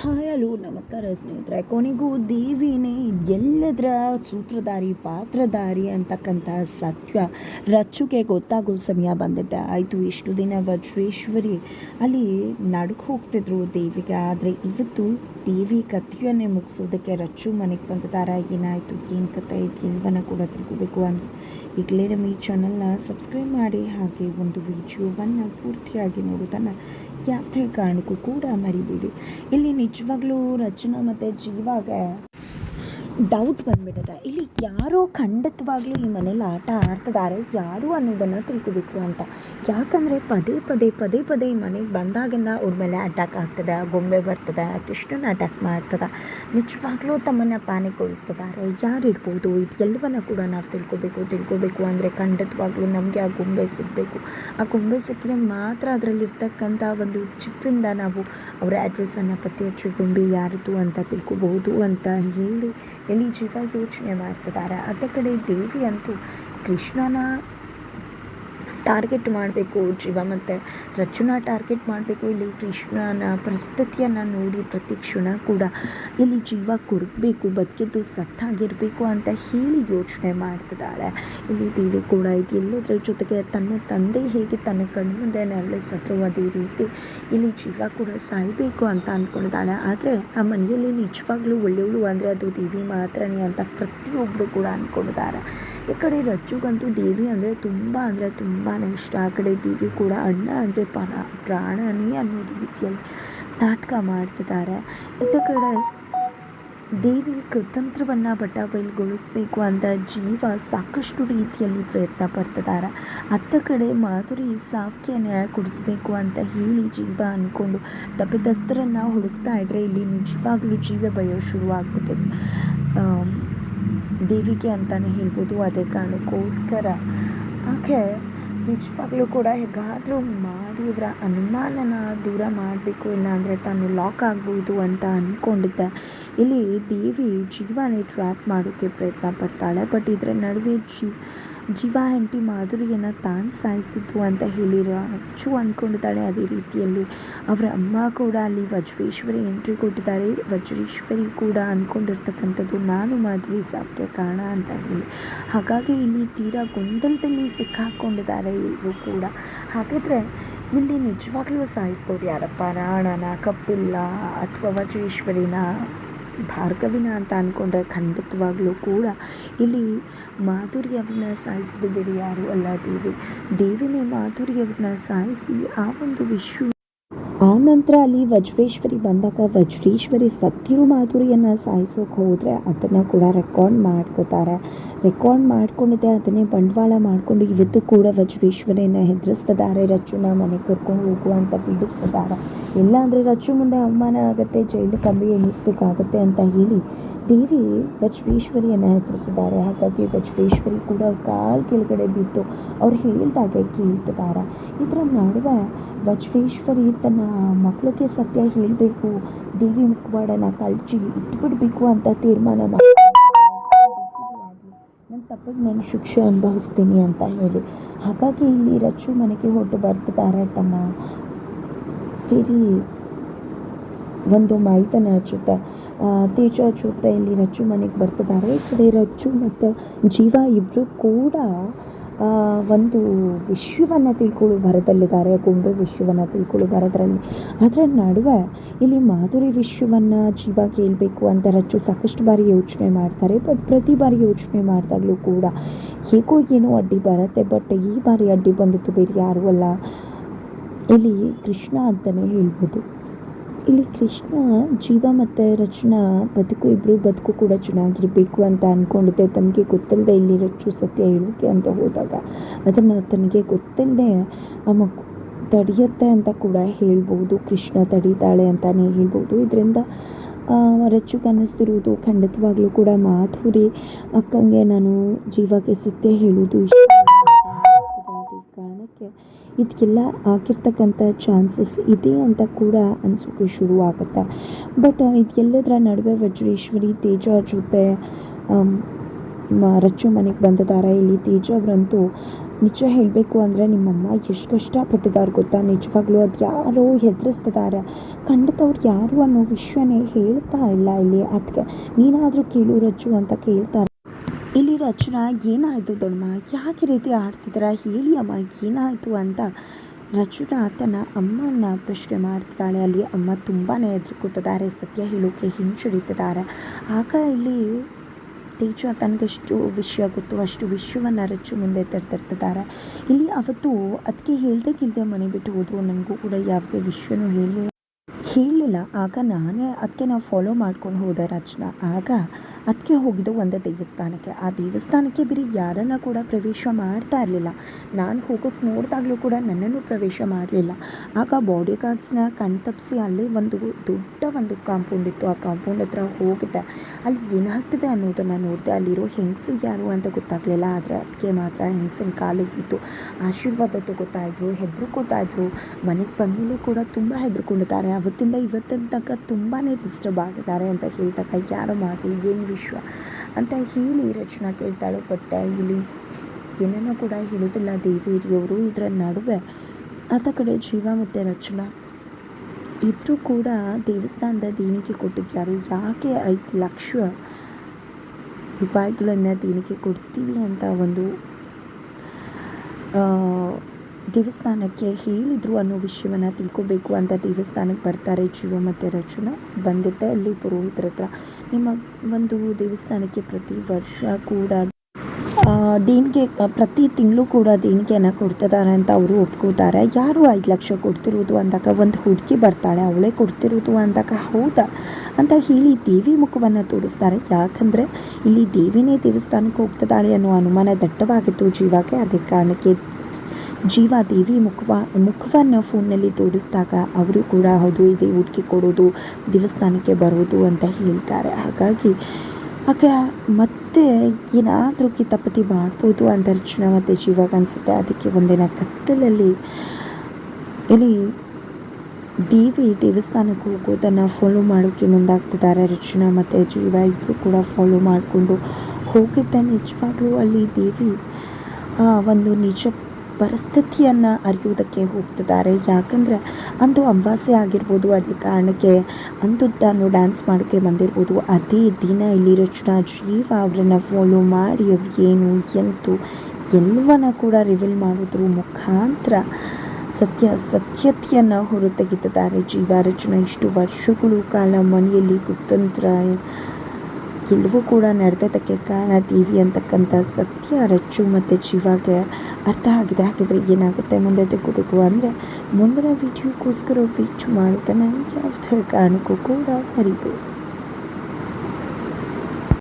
Hi, hello, ನಮಸ್ಕಾರ ಸ್ನೇಹಿತರೆ. ಕೊನೆಗೂ ದೇವಿನೇ, ಎಲ್ಲದರ ಸೂತ್ರಧಾರಿ, ಪಾತ್ರಧಾರಿ ಅಂತಕ್ಕಂಥ ಸತ್ಯ ರಚ್ಚುಗೆ ಗೊತ್ತಾಗೋ ಸಮಯ ಬಂದಿದೆ. ಆಯಿತು, ಇಷ್ಟು ದಿನ ವಜ್ರೇಶ್ವರಿ ಅಲ್ಲಿ ನಡ್ಕು ಹೋಗ್ತಿದ್ರು ದೇವಿಗೆ. ಆದರೆ ಇವತ್ತು ದೇವಿ ಕಥೆಯನ್ನೇ ಮುಗಿಸೋದಕ್ಕೆ ರಚ್ಚು ಮನೆಗೆ ಬಂದಿದ್ದಾರೆ ಏನಾಯಿತು, ಏನು ಕಥೆ ಐತಿ, ಎಲ್ಲವನ್ನ ಕೂಡ ತಿಳ್ಕೋಬೇಕು ಅಂತ. ಈಗಲೇ ನಮ್ಮ ಈ ಚಾನಲ್ನ ಸಬ್ಸ್ಕ್ರೈಬ್ ಮಾಡಿ, ಹಾಗೆ ಒಂದು ವಿಡಿಯೋವನ್ನು ಪೂರ್ತಿಯಾಗಿ ನೋಡೋದನ್ನು ಯಾವುದೇ ಕಾರಣಕ್ಕೂ ಕೂಡ ಮರಿಬೇಡಿ. ಇಲ್ಲಿ ನಿಜವಾಗ್ಲೂ ರಚನಾ ಮತ್ತು ಜೀವಾಗೆ ಡೌಟ್ ಬಂದ್ಬಿಟ್ಟದ ಇಲ್ಲಿ ಯಾರೋ ಖಂಡಿತವಾಗ್ಲೂ ಈ ಮನೇಲಿ ಆಟ ಆಡ್ತಿದ್ದಾರೆ. ಯಾರು ಅನ್ನೋದನ್ನು ತಿಳ್ಕೊಬೇಕು ಅಂತ. ಯಾಕಂದರೆ ಪದೇ ಪದೇ ಪದೇ ಪದೇ ಈ ಮನೆಗೆ ಬಂದಾಗಿಂದ ಅವ್ರ ಮೇಲೆ ಅಟ್ಯಾಕ್ ಆಗ್ತದೆ ಗೊಂಬೆ ಬರ್ತದೆ ಕೃಷ್ಣನ ಅಟ್ಯಾಕ್ ಮಾಡ್ತದೆ. ನಿಜವಾಗ್ಲೂ ತಮ್ಮನ್ನು ಪ್ಯಾನಿಕ್ಗೊಳಿಸ್ತಿದ್ದಾರೆ ಯಾರಿರ್ಬೋದು ಇದೆಲ್ಲವನ್ನ ಕೂಡ ನಾವು ತಿಳ್ಕೊಬೇಕು ತಿಳ್ಕೊಬೇಕು ಅಂದರೆ ಖಂಡಿತವಾಗ್ಲೂ ನಮಗೆ ಆ ಗೊಂಬೆ ಸಿಗಬೇಕು. ಆ ಗೊಂಬೆ ಸಿಕ್ಕರೆ ಮಾತ್ರ ಅದರಲ್ಲಿರ್ತಕ್ಕಂಥ ಒಂದು ಚಿಪ್ಪಿಂದ ನಾವು ಅವರ ಅಡ್ರೆಸ್ಸನ್ನು ಪತ್ತೆ ಹಚ್ಚಿ ಗೊಂಬೆ ಯಾರದು ಅಂತ ತಿಳ್ಕೊಬಹುದು ಅಂತ ಹೇಳಿ ಎಲ್ಲಿ ಜೀವ ಯೋಚನೆ ಮಾಡ್ತಿದ್ದಾರೆ. ಅದ ಕಡೆ ದೇವಿ ಅಂತೂ ಕೃಷ್ಣನ ಟಾರ್ಗೆಟ್ ಮಾಡಬೇಕು ಜೀವ ಮತ್ತು ರಚನಾ ಟಾರ್ಗೆಟ್ ಮಾಡಬೇಕು. ಇಲ್ಲಿ ಕೃಷ್ಣನ ಪ್ರಸ್ತುತಿಯನ್ನು ನೋಡಿ ಪ್ರತಿ ಕ್ಷಣ ಕೂಡ ಇಲ್ಲಿ ಜೀವ ಕೊರಗಬೇಕು ಬದುಕಿದ್ದು ಸತ್ತಾಗಿರಬೇಕು ಅಂತ ಹೇಳಿ ಯೋಚನೆ ಮಾಡ್ತಿದ್ದಾಳೆ. ಇಲ್ಲಿ ದೇವಿ ಕೂಡ ಇದು. ಎಲ್ಲದರ ಜೊತೆಗೆ ತನ್ನ ತಂದೆ ಹೇಗೆ ತನ್ನ ಕಣ್ಮುಂದೆ ನೆರಳು ಸತ್ರು ಅದೇ ರೀತಿ ಇಲ್ಲಿ ಜೀವ ಕೂಡ ಸಾಯಬೇಕು ಅಂತ ಅಂದ್ಕೊಂಡಿದ್ದಾಳೆ ಆದರೆ ಆ ಮನೆಯಲ್ಲಿ ನಿಜವಾಗ್ಲೂ ಒಳ್ಳೆಯವಳು ಅಂದರೆ ಅದು ದೇವಿ ಮಾತ್ರನೇ ಅಂತ ಪ್ರತಿಯೊಬ್ಬರು ಕೂಡ ಅಂದ್ಕೊಂಡಿದ್ದಾರೆ ಈ ಕಡೆ ರಜ್ಜುಗಂತೂ ದೇವಿ ಅಂದರೆ ತುಂಬ ಅಂದರೆ ತುಂಬಾ ಇಷ್ಟ. ಆ ಕಡೆ ದೇವಿ ಕೂಡ ಅಣ್ಣ ಅಂದರೆ ಪರ ಪ್ರಾಣನೇ ಅನ್ನೋ ರೀತಿಯಲ್ಲಿ ನಾಟಕ ಮಾಡ್ತಿದ್ದಾರೆ. ಇತ್ತ ಕಡೆ ದೇವಿ ಕುತಂತ್ರವನ್ನು ಬಟಾಬಯಲುಗೊಳಿಸಬೇಕು ಅಂತ ಜೀವ ಸಾಕಷ್ಟು ರೀತಿಯಲ್ಲಿ ಪ್ರಯತ್ನ ಪಡ್ತಿದ್ದಾರೆ. ಅತ್ತ ಕಡೆ ಮಾಧುರಿ ಸಾಕ್ಯ ನ್ಯಾಯ ಕೊಡಿಸ್ಬೇಕು ಅಂತ ಹೇಳಿ ಜೀವ ಅಂದ್ಕೊಂಡು ತಪ್ಪಿತಸ್ಥರನ್ನು ಹುಡುಕ್ತಾ ಇದ್ದರೆ ಇಲ್ಲಿ ನಿಜವಾಗ್ಲೂ ಜೀವ ಭಯ ಶುರುವಾಗ್ಬಿಟ್ಟಿದೆ. ದೇವಿಗೆ ಅಂತಲೇ ಹೇಳ್ಬೋದು. ಅದೇ ಕಾರಣಕ್ಕೋಸ್ಕರ. ಆಕೆ ನಿಜವಾಗ್ಲೂ ಕೂಡ ಹೇಗಾದರೂ ಮಾಡಿ ಇವರ ಅನುಮಾನನ ದೂರ ಮಾಡಬೇಕು, ಇಲ್ಲಾಂದರೆ ತಾನು ಲಾಕ್ ಆಗ್ಬೋದು ಅಂತ ಅಂದ್ಕೊಂಡಿದ್ದೆ ಇಲ್ಲಿ ದೇವಿ ಜೀವನೇ ಟ್ರ್ಯಾಪ್ ಮಾಡೋಕ್ಕೆ ಪ್ರಯತ್ನ ಪಡ್ತಾಳೆ ಬಟ್ ಇದರ ನಡುವೆ ಜೀ ಜೀವ ಆಂಟಿ ಮಾಧುರಿಯನ್ನು ತಾನು ಸಾಯಿಸಿದ್ದು ಅಂತ ಹೇಳಿರೋ ಅಚ್ಚು ಅಂದ್ಕೊಂಡಿದ್ದಾಳೆ ಅದೇ ರೀತಿಯಲ್ಲಿ. ಅವರ ಅಮ್ಮ ಕೂಡ ಅಲ್ಲಿ ವಜ್ರೇಶ್ವರಿ ಎಂಟ್ರಿ ಕೊಟ್ಟಿದ್ದಾರೆ. ವಜ್ರೇಶ್ವರಿ ಕೂಡ ಅಂದ್ಕೊಂಡಿರ್ತಕ್ಕಂಥದ್ದು ನಾನು ಮಾಧುರಿ ಸಾಕ್ಕೆ ಕಾರಣ ಅಂತ ಹೇಳಿ. ಹಾಗಾಗಿ ಇಲ್ಲಿ ತೀರಾ ಗೊಂದಲದಲ್ಲಿ ಸಿಕ್ಕಾಕೊಂಡಿದ್ದಾರೆ ಇವರು ಕೂಡ. ಹಾಗಾದರೆ ಇಲ್ಲಿ ನಿಜವಾಗ್ಲೂ ಸಾಯಿಸಿದವ್ರು ಯಾರಪ್ಪ? ರಾಣನ ಕಪಿಲ್ಲ ಅಥವಾ ವಜ್ರೇಶ್ವರಿನ? ಭಾರ್ಗವಿನ ಅಂತ ಅಂದ್ಕೊಂಡ್ರೆ ಖಂಡಿತವಾಗ್ಲೂ ಕೂಡ ಇಲ್ಲಿ ಮಾಧುರಿಯವ್ರನ್ನ ಸಾಯಿಸಿದ್ದು ಬಿಡಿ ಯಾರು ಅಲ್ಲ ದೇವಿ. ದೇವಿನೇ ಮಾಧುರಿಯವ್ರನ್ನ ಸಾಯಿಸಿ ಆ ಒಂದು ವಿಶ್ವ ಆ ನಂತರ ಅಲ್ಲಿ ವಜ್ರೇಶ್ವರಿ ಬಂದಾಗ ವಜ್ರೇಶ್ವರಿ ಸತ್ತಿರು ಮಾಧುರಿಯನ್ನು ಸಾಯಿಸೋಕೆ ಹೋದರೆ ಅದನ್ನು ಕೂಡ ರೆಕಾರ್ಡ್ ಮಾಡ್ಕೋತಾರೆ. ರೆಕಾರ್ಡ್ ಮಾಡ್ಕೊಂಡಿದ್ದೆ, ಅದನ್ನೇ ಬಂಡವಾಳ ಮಾಡಿಕೊಂಡು ಇವತ್ತು ಕೂಡ ವಜ್ರೇಶ್ವರಿಯನ್ನು ಹೆದರಿಸ್ತಿದ್ದಾರೆ. ರಚ್ಚುನ ಮನೆಗೆ ಕರ್ಕೊಂಡು ಹೋಗು ಅಂತ ಪೀಡಿಸ್ತಿದ್ದಾರೆ ಇಲ್ಲ ಅಂದರೆ ರಚ್ಚು ಮುಂದೆ ಅವಮಾನ ಆಗುತ್ತೆ, ಜೈಲು ಕಂಬಿ ಎಣಿಸ್ಬೇಕಾಗತ್ತೆ ಅಂತ ಹೇಳಿ ದೇವಿ ವಜ್ರೇಶ್ವರಿಯನ್ನು ಹೆದರಿಸಿದ್ದಾರೆ. ಹಾಗಾಗಿ ವಜ್ರೇಶ್ವರಿ ಕೂಡ ಕಾಲು ಕೆಳಗಡೆ ಬಿದ್ದು ಅವ್ರು ಹೇಳ್ದಾಗೆ ಕೇಳ್ತಿದ್ದಾರೆ. ಇದರ ನಡುವೆ ವಜ್ರೇಶ್ವರಿ ತನ್ನ ಮಕ್ಕಳಿಗೆ ಸತ್ಯ ಹೇಳಬೇಕು, ದೇವಿ ಮುಖವಾಡನ ಕಳಚಿ ಇಟ್ಬಿಡ್ಬೇಕು ಅಂತ ತೀರ್ಮಾನ ಮಾಡಿ ನನ್ನ ತಪ್ಪಿಗೆ ನಾನು ಶಿಕ್ಷೆ ಅನುಭವಿಸ್ತೀನಿ ಅಂತ ಹೇಳಿ. ಹಾಗಾಗಿ ಇಲ್ಲಿ ರಚ್ಚು ಮನೆಗೆ ಹೊರಟು ಬರ್ತಿದ್ದಾರೆ ತಮ್ಮ ತಿರಿ ಒಂದು ಮೈತನ ಜೊತೆ ತೇಜ ಜೊತೆ ಇಲ್ಲಿ ರಚ್ಚು ಮನೆಗೆ ಬರ್ತಿದ್ದಾರೆ. ಈ ಕಡೆ ರಚ್ಚು ಮತ್ತು ಜೀವ ಇಬ್ಬರು ಕೂಡ ಒಂದು ವಿಶ್ವವನ್ನು ತಿಳ್ಕೊಳ್ಳೋ ಭರದಲ್ಲಿದ್ದಾರೆ ಗೊಂಬೆ ವಿಶ್ವವನ್ನು ತಿಳ್ಕೊಳ್ಳೋ ಭರದಲ್ಲಿ ಅದರ ನಡುವೆ ಇಲ್ಲಿ ಮಾಧುರಿ ವಿಶ್ವವನ್ನು ಜೀವ ಕೇಳಬೇಕು ಅಂತ ರಚ್ಚು ಸಾಕಷ್ಟು ಬಾರಿ ಯೋಚನೆ ಮಾಡ್ತಾರೆ, ಬಟ್ ಪ್ರತಿ ಬಾರಿ ಯೋಚನೆ ಮಾಡಿದಾಗಲೂ ಕೂಡ ಹೇಗೋ ಏನೋ ಅಡ್ಡಿ ಬರುತ್ತೆ, ಬಟ್ ಈ ಬಾರಿ ಅಡ್ಡಿ ಬಂದಿತ್ತು ಬೇರೆ ಯಾರೂ ಅಲ್ಲ. ಇಲ್ಲಿ ಕೃಷ್ಣ ಅಂತಲೇ ಹೇಳ್ಬೋದು. ಇಲ್ಲಿ ಕೃಷ್ಣ, ಜೀವ ಮತ್ತು ರಚನಾ ಬದುಕು ಇಬ್ಬರು ಬದುಕು ಕೂಡ ಚೆನ್ನಾಗಿರಬೇಕು ಅಂತ ಅಂದ್ಕೊಂಡಿದ್ದೆ ತನಗೆ ಗೊತ್ತಿಲ್ಲದೆ ಇಲ್ಲಿ ರಚು ಸತ್ಯ ಹೇಳೋಕೆ ಅಂತ ಹೋದಾಗ. ಅದನ್ನು ತನಗೆ ಗೊತ್ತಿಲ್ಲದೆ ಆ ಮಗು ತಡೆಯುತ್ತೆ ಅಂತ ಕೂಡ ಹೇಳ್ಬೋದು. ಕೃಷ್ಣ ತಡೀತಾಳೆ ಅಂತಲೇ ಹೇಳ್ಬೋದು. ಇದರಿಂದ ರಚ್ಚು ಕನಸ್ತಿರುವುದು ಖಂಡಿತವಾಗ್ಲೂ ಕೂಡ ಮಾಧುರಿ ಅಕ್ಕಂಗೆ ನಾನು ಜೀವಕ್ಕೆ ಸತ್ಯ ಹೇಳೋದು ಇಷ್ಟ. ಇದಕ್ಕೆಲ್ಲ ಆಗಿರ್ತಕ್ಕಂಥ ಚಾನ್ಸಸ್ ಇದೆ ಅಂತ ಕೂಡ ಅನಿಸೋಕೆ ಶುರು ಆಗುತ್ತೆ ಬಟ್ ಇದೆಲ್ಲದರ ನಡುವೆ ವಜ್ರೇಶ್ವರಿ, ತೇಜ ಜೊತೆ ರಚ್ಚು ಮನೆಗೆ ಬಂದಿದ್ದಾರೆ ಇಲ್ಲಿ ತೇಜ ಅವರಂತೂ ನಿಜ ಹೇಳಬೇಕು ಅಂದರೆ ನಿಮ್ಮಮ್ಮ ಎಷ್ಟು ಕಷ್ಟಪಟ್ಟಿದ್ದಾರೆ ಗೊತ್ತಾ? ನಿಜವಾಗ್ಲೂ ಅದು ಯಾರೋ ಹೆದರಿಸ್ತಿದ್ದಾರೆ ಖಂಡಿತವ್ರು ಯಾರು ಅನ್ನೋ ವಿಷಯನೇ ಹೇಳ್ತಾ ಇಲ್ಲ ಇಲ್ಲಿ. ಅದಕ್ಕೆ ನೀನಾದರೂ ಕೇಳು ರಜ್ಜು ಅಂತ ಕೇಳ್ತಾರೆ. ಇಲ್ಲಿ ರಚನಾ, ಏನಾಯಿತು ದೊಡ್ಡಮ್ಮ? ಯಾಕೆ ರೀತಿ ಆಡ್ತಿದ್ದೀರಾ ಹೇಳಿ ಅಮ್ಮ, ಏನಾಯಿತು ಅಂತ. ರಚನಾ ತನ್ನ ಅಮ್ಮನ ಪ್ರಶ್ನೆ ಮಾಡ್ತಿದ್ದಾಳೆ. ಅಲ್ಲಿ ಅಮ್ಮ ತುಂಬಾ ಎದುರುಕುತ್ತಿದ್ದಾರೆ ಸತ್ಯ ಹೇಳೋಕೆ ಹಿಂಜರಿತಿದ್ದಾರೆ. ಆಗ ಇಲ್ಲಿ ತೇಜ ತನಗೆಷ್ಟು ವಿಷಯ ಗೊತ್ತು. ಅಷ್ಟು ವಿಷಯವನ್ನು ರಚು ಮುಂದೆ ತರ್ತಿರ್ತಿದ್ದಾರೆ ಇಲ್ಲಿ ಅವತ್ತು ಅದಕ್ಕೆ ಹೇಳ್ದೆ ಕೇಳ್ದೆ ಮನೆ ಬಿಟ್ಟು ಹೋದ್ರು. ನನಗೂ ಕೂಡ ಯಾವುದೇ ವಿಷಯನೂ ಹೇಳಿ ಹೇಳಲಿಲ್ಲ. ಆಗ ನಾನೇ ಅದಕ್ಕೆ ನಾವು ಫಾಲೋ ಮಾಡ್ಕೊಂಡು ಹೋದೆ ರಚನಾ. ಆಗ ಅದಕ್ಕೆ ಹೋಗಿದ್ದು ಒಂದು ದೇವಸ್ಥಾನಕ್ಕೆ. ಆ ದೇವಸ್ಥಾನಕ್ಕೆ ಬರೀ ಯಾರನ್ನು ಕೂಡ ಪ್ರವೇಶ ಮಾಡ್ತಾ ಇರಲಿಲ್ಲ. ನಾನು ಹೋಗೋಕ್ಕೆ ನೋಡಿದಾಗಲೂ ಕೂಡ ನನ್ನನ್ನು ಪ್ರವೇಶ ಮಾಡಲಿಲ್ಲ. ಆಗ ಬಾಡಿ ಗಾರ್ಡ್ಸ್ನ ಕಣ್ತಪ್ಪಿಸಿ ಅಲ್ಲಿ ಒಂದು ದೊಡ್ಡ ಒಂದು ಕಾಂಪೌಂಡ್ ಇತ್ತು. ಆ ಕಾಂಪೌಂಡ್ ಹತ್ರ ಹೋಗಿದ್ದೆ. ಅಲ್ಲಿ ಏನಾಗ್ತಿದೆ ಅನ್ನೋದನ್ನು ನೋಡಿದೆ. ಅಲ್ಲಿರೋ ಹೆಂಗಸು ಯಾರು ಅಂತ ಗೊತ್ತಾಗಲಿಲ್ಲ. ಆದರೆ ಅದಕ್ಕೆ ಮಾತ್ರ ಹೆಂಗಸಿನ ಇತ್ತು ಆಶೀರ್ವಾದ ತಗೋತಾಯಿದ್ರು ಹೆದರ್ಕೋತಾಯಿದ್ರು ಹೆದರ್ಕೋತಾ ಮನೆಗೆ ಬಂದಮೇಲೂ ಕೂಡ ತುಂಬ ಹೆದರ್ಕೊಂಡಿದ್ದಾರೆ. ಅವತ್ತಿಂದ ಇವತ್ತಿನ ತನಕ ತುಂಬಾ ಡಿಸ್ಟರ್ಬ್ ಆಗಿದ್ದಾರೆ ಅಂತ ಹೇಳಿದಾಗ ಯಾರು ಮಾತು, ಏನು ವಿಶ್ವ ಅಂತ ಹೇಳಿ ರಚನಾ ಕೇಳ್ತಾಳೆ. ಬಟ್ ಇಲ್ಲಿ ಏನನ್ನು ಕೂಡ ಹೇಳೋದಿಲ್ಲ ದೇವೇರಿಯವರು ಇದರ ನಡುವೆ ಆತ ಕಡೆ ಜೀವ ಮತ್ತು ರಚನಾ ಇಬ್ಬರು ಕೂಡ ದೇವಸ್ಥಾನದ ದೇಣಿಗೆ ಕೊಟ್ಟಿದ್ದಾರೆ ಯಾಕೆ ಐದು ಲಕ್ಷ ರೂಪಾಯಿಗಳನ್ನು ದೇಣಿಗೆ ಕೊಡ್ತೀವಿ ಅಂತ ಒಂದು ದೇವಸ್ಥಾನಕ್ಕೆ ಹೇಳಿದರು ಅನ್ನೋ ವಿಷಯವನ್ನು ತಿಳ್ಕೊಬೇಕು ಅಂತ ದೇವಸ್ಥಾನಕ್ಕೆ ಬರ್ತಾರೆ ಜೀವ ಮತ್ತು ರಚನಾ. ಬಂದಿದ್ದೆ ಅಲ್ಲಿ ಪುರೋಹಿತರ ಹತ್ರ. ನಿಮ್ಮ ಒಂದು ದೇವಸ್ಥಾನಕ್ಕೆ ಪ್ರತಿ ವರ್ಷ ಕೂಡ ದೇಣಿಗೆ ಪ್ರತಿ ತಿಂಗಳು ಕೂಡ ದೇಣಿಗೆಯನ್ನು ಕೊಡ್ತಿದ್ದಾರೆ ಅಂತ ಅವರು ಒಪ್ಕೋತಾರೆ. ಯಾರು ಐದು ಲಕ್ಷ ಕೊಡ್ತಿರೋದು ಅಂದಾಗ ಒಂದು ಹುಡುಗಿ ಬರ್ತಾಳೆ, ಅವಳೇ ಕೊಡ್ತಿರೋದು ಅಂದಾಗ ಹೌದಾ ಅಂತ ಹೇಳಿ ದೇವಿ ಮುಖವನ್ನು ತೋರಿಸ್ತಾರೆ. ಯಾಕಂದರೆ ಇಲ್ಲಿ ದೇವಿನೇ ದೇವಸ್ಥಾನಕ್ಕೆ ಹೋಗ್ತಿದ್ದಾಳೆ ಅನ್ನೋ ಅನುಮಾನ ದಟ್ಟವಾಗಿತ್ತು ಜೀವಕ್ಕೆ. ಅದೇ ಕಾರಣಕ್ಕೆ ಜೀವ ದೇವಿ ಮುಖವ, ಮುಖವನ್ನು ಫೋನ್ನಲ್ಲಿ ತೋರಿಸಿದಾಗ ಅವರು ಕೂಡ ಹೌದು, ಇದೆ ಹುಡುಕಿ ಕೊಡೋದು, ದೇವಸ್ಥಾನಕ್ಕೆ ಬರೋದು ಅಂತ ಹೇಳ್ತಾರೆ. ಹಾಗಾಗಿ ಆಗ ಮತ್ತೆ ಏನಾದರೂ ಕಿತಾಪತಿ ಮಾಡ್ಬೋದು ಅಂತ ಅರ್ಜುನ ಮತ್ತು ಜೀವಾಗ ಅನಿಸುತ್ತೆ. ಅದಕ್ಕೆ ಒಂದಿನ ಕತ್ತಲಲ್ಲಿ ಇಲ್ಲಿ ದೇವಿ ದೇವಸ್ಥಾನಕ್ಕೆ ಹೋಗೋದನ್ನು ಫಾಲೋ ಮಾಡೋಕ್ಕೆ ಮುಂದಾಗ್ತಿದ್ದಾರೆ ಅರ್ಜುನ ಮತ್ತು ಜೀವ. ಇಬ್ಬರು ಕೂಡ ಫಾಲೋ ಮಾಡಿಕೊಂಡು ಹೋಗಿದ್ದ ನಿಜವಾಗ್ಲೂ ಅಲ್ಲಿ ದೇವಿ ಒಂದು ನಿಜ ಪರಿಸ್ಥಿತಿಯನ್ನು ಅರಿಯುವುದಕ್ಕೆ ಹೋಗ್ತಿದ್ದಾರೆ. ಯಾಕಂದರೆ ಅಂದು ಅಂಬಾಸೆ ಆಗಿರ್ಬೋದು, ಅದೇ ಕಾರಣಕ್ಕೆ ಅಂದು ತಾನು ಡ್ಯಾನ್ಸ್ ಮಾಡೋಕ್ಕೆ ಬಂದಿರ್ಬೋದು. ಅದೇ ದಿನ ಇಲ್ಲಿ ರಚನಾ ಜೀವ ಅವರನ್ನು ಫಾಲೋ ಮಾಡಿ ಅವ್ರು ಏನು, ಎಂತು ಎಲ್ಲವನ್ನ ಕೂಡ ರಿವೀಲ್ ಮಾಡೋದ್ರ. ಮುಖಾಂತರ ಸತ್ಯ, ಸತ್ಯತೆಯನ್ನು ಹೊರತೆಗೆದಿದ್ದಾರೆ ಜೀವ. ರಚನಾ, ಇಷ್ಟು ವರ್ಷಗಳು ಕಾಲ ಮನೆಯಲ್ಲಿ ಕುತಂತ್ರ ಎಲ್ಲವೂ ಕೂಡ ನಡೆದದಕ್ಕೆ ಕಾರಣ ದೇವಿ ಅಂತಕ್ಕಂಥ ಸತ್ಯ ರಚ್ಚು ಮತ್ತು ಜೀವಾಗೆ ಅರ್ಥ ಆಗಿದೆ. ಹಾಗಿದ್ರೆ ಏನಾಗುತ್ತೆ? ಮುಂದೆ ತೆಗೋಬೇಕು ಅಂದರೆ ಮುಂದಿನ ವಿಡಿಯೋಕ್ಕೋಸ್ಕರ ವೇಟ್ ಮಾಡೋದನ್ನು ಯಾವುದೇ ಕಾರಣಕ್ಕೂ ಕೂಡ ಮರಿಬೇಡಿ.